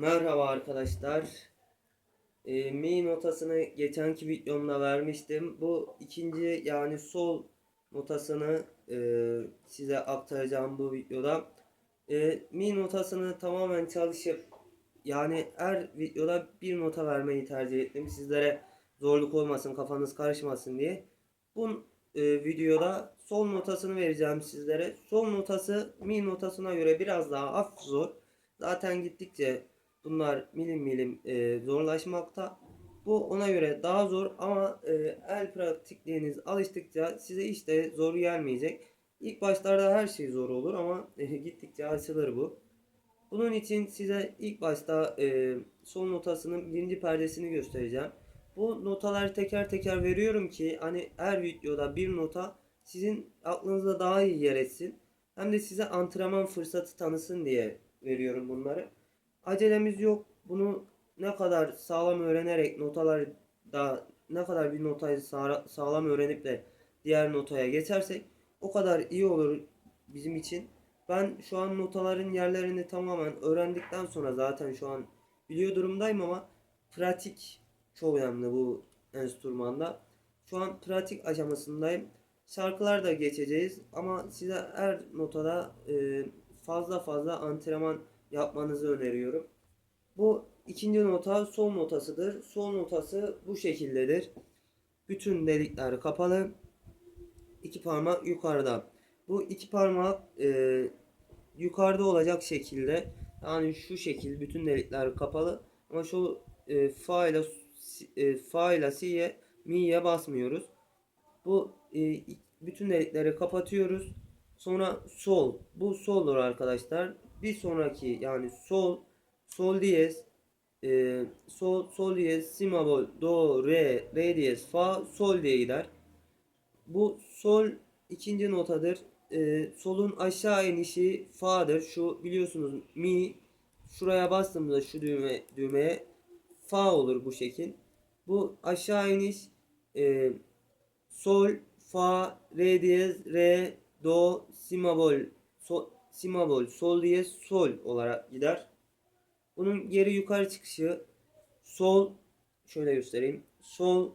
Merhaba arkadaşlar. Ee, mi notasını geçenki videomda vermiştim. Bu ikinci yani sol notasını e, size aktaracağım bu videoda. E, mi notasını tamamen çalışıp yani her videoda bir nota vermeyi tercih ettim. Sizlere zorluk olmasın, kafanız karışmasın diye. Bu e, videoda sol notasını vereceğim sizlere. Sol notası mi notasına göre biraz daha hafif zor. Zaten gittikçe bunlar milim milim e, zorlaşmakta. Bu ona göre daha zor ama e, el pratikliğiniz alıştıkça size işte zor gelmeyecek. İlk başlarda her şey zor olur ama e, gittikçe açılır bu. Bunun için size ilk başta e, sol notasının birinci perdesini göstereceğim. Bu notaları teker teker veriyorum ki hani her videoda bir nota sizin aklınızda daha iyi yer etsin. Hem de size antrenman fırsatı tanısın diye veriyorum bunları. Acelemiz yok. Bunu ne kadar sağlam öğrenerek notalar da ne kadar bir notayı sağ- sağlam öğrenip de diğer notaya geçersek o kadar iyi olur bizim için. Ben şu an notaların yerlerini tamamen öğrendikten sonra zaten şu an biliyor durumdayım ama pratik çok önemli bu enstrümanda. Şu an pratik aşamasındayım. Şarkılar da geçeceğiz ama size her notada fazla fazla antrenman yapmanızı öneriyorum. Bu ikinci nota sol notasıdır. Sol notası bu şekildedir. Bütün delikler kapalı. İki parmak yukarıda. Bu iki parmak e, yukarıda olacak şekilde yani şu şekil bütün delikler kapalı ama şu e, fa ile e, fa ile si'ye mi'ye basmıyoruz. Bu e, bütün delikleri kapatıyoruz. Sonra sol. Bu soldur arkadaşlar. Bir sonraki yani sol sol diyez e, sol sol diyez si bemol do re re diyez fa sol diye gider. Bu sol ikinci notadır. E, solun aşağı inişi fa'dır. Şu biliyorsunuz mi şuraya bastığımızda şu düğme düğmeye fa olur bu şekil. Bu aşağı iniş e, sol fa re diyez re do si bemol sol si bemol sol diyez sol olarak gider. Bunun geri yukarı çıkışı sol şöyle göstereyim. Sol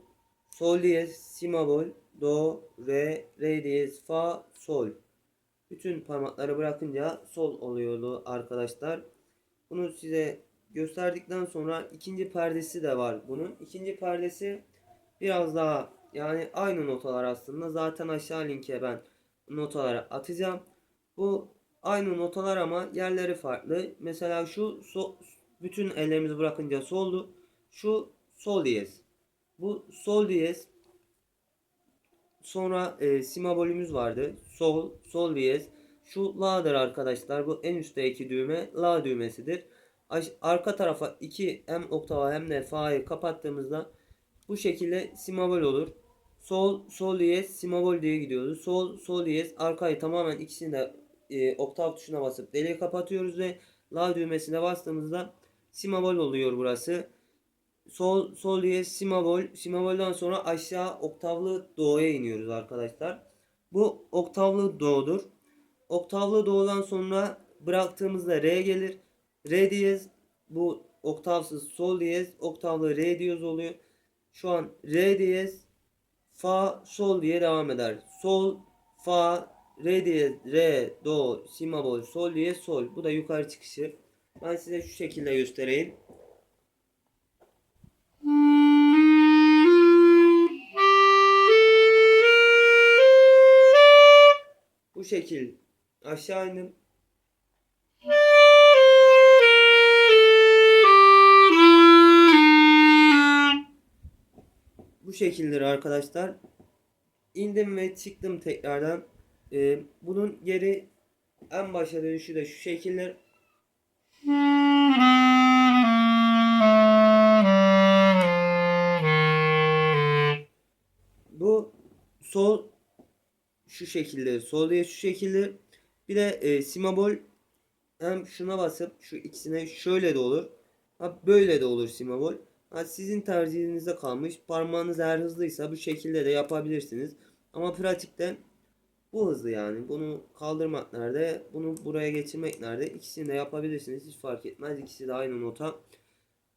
sol diyez si bemol do re re diyez fa sol. Bütün parmakları bırakınca sol oluyordu arkadaşlar. Bunu size gösterdikten sonra ikinci perdesi de var bunun. İkinci perdesi biraz daha yani aynı notalar aslında. Zaten aşağı linke ben notaları atacağım. Bu aynı notalar ama yerleri farklı. Mesela şu so- bütün ellerimizi bırakınca soldu. Şu sol diyez. Bu sol diyez. Sonra e, si bemolümüz vardı. Sol, sol diyez. Şu la'dır arkadaşlar. Bu en üstteki düğme la düğmesidir. Arka tarafa iki hem oktava hem de fa'yı kapattığımızda bu şekilde si bemol olur. Sol, sol diyez, si bemol diye gidiyordu. Sol, sol diyez. Arkayı tamamen ikisini de e, oktav tuşuna basıp deliği kapatıyoruz ve la düğmesine bastığımızda si bemol oluyor burası. Sol, sol diyez, si bemol. Si bemolden sonra aşağı oktavlı do'ya iniyoruz arkadaşlar. Bu oktavlı do'dur. Oktavlı do'dan sonra bıraktığımızda re gelir. Re diyez bu oktavsız sol diyez, oktavlı re diyez oluyor. Şu an re diyez, fa, sol diye devam eder. Sol, fa, re diyez, re, do, si bemol, sol diyez, sol. Bu da yukarı çıkışı. Ben size şu şekilde göstereyim. Bu şekil aşağı indim. Bu şekildir arkadaşlar. İndim ve çıktım tekrardan. Ee, bunun geri en başa dönüşü de şu şekildir. Bu sol şu şekilde, sol diye şu şekilde. Bir de e, simabol hem şuna basıp şu ikisine şöyle de olur. Ha böyle de olur simabol. Ha sizin tercihinizde kalmış. Parmağınız eğer hızlıysa bu şekilde de yapabilirsiniz. Ama pratikte Bu hızlı yani. Bunu kaldırmak nerede? Bunu buraya geçirmek nerede? İkisini de yapabilirsiniz. Hiç fark etmez. İkisi de aynı nota.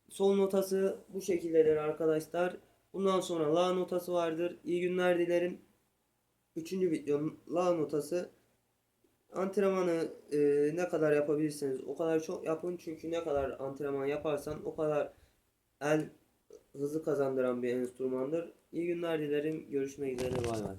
Sol notası bu şekildedir arkadaşlar. Bundan sonra la notası vardır. İyi günler dilerim. Üçüncü videonun la notası. Antrenmanı e, ne kadar yapabilirseniz o kadar çok yapın. Çünkü ne kadar antrenman yaparsan o kadar el hızı kazandıran bir enstrümandır. İyi günler dilerim. Görüşmek üzere. Bay bay.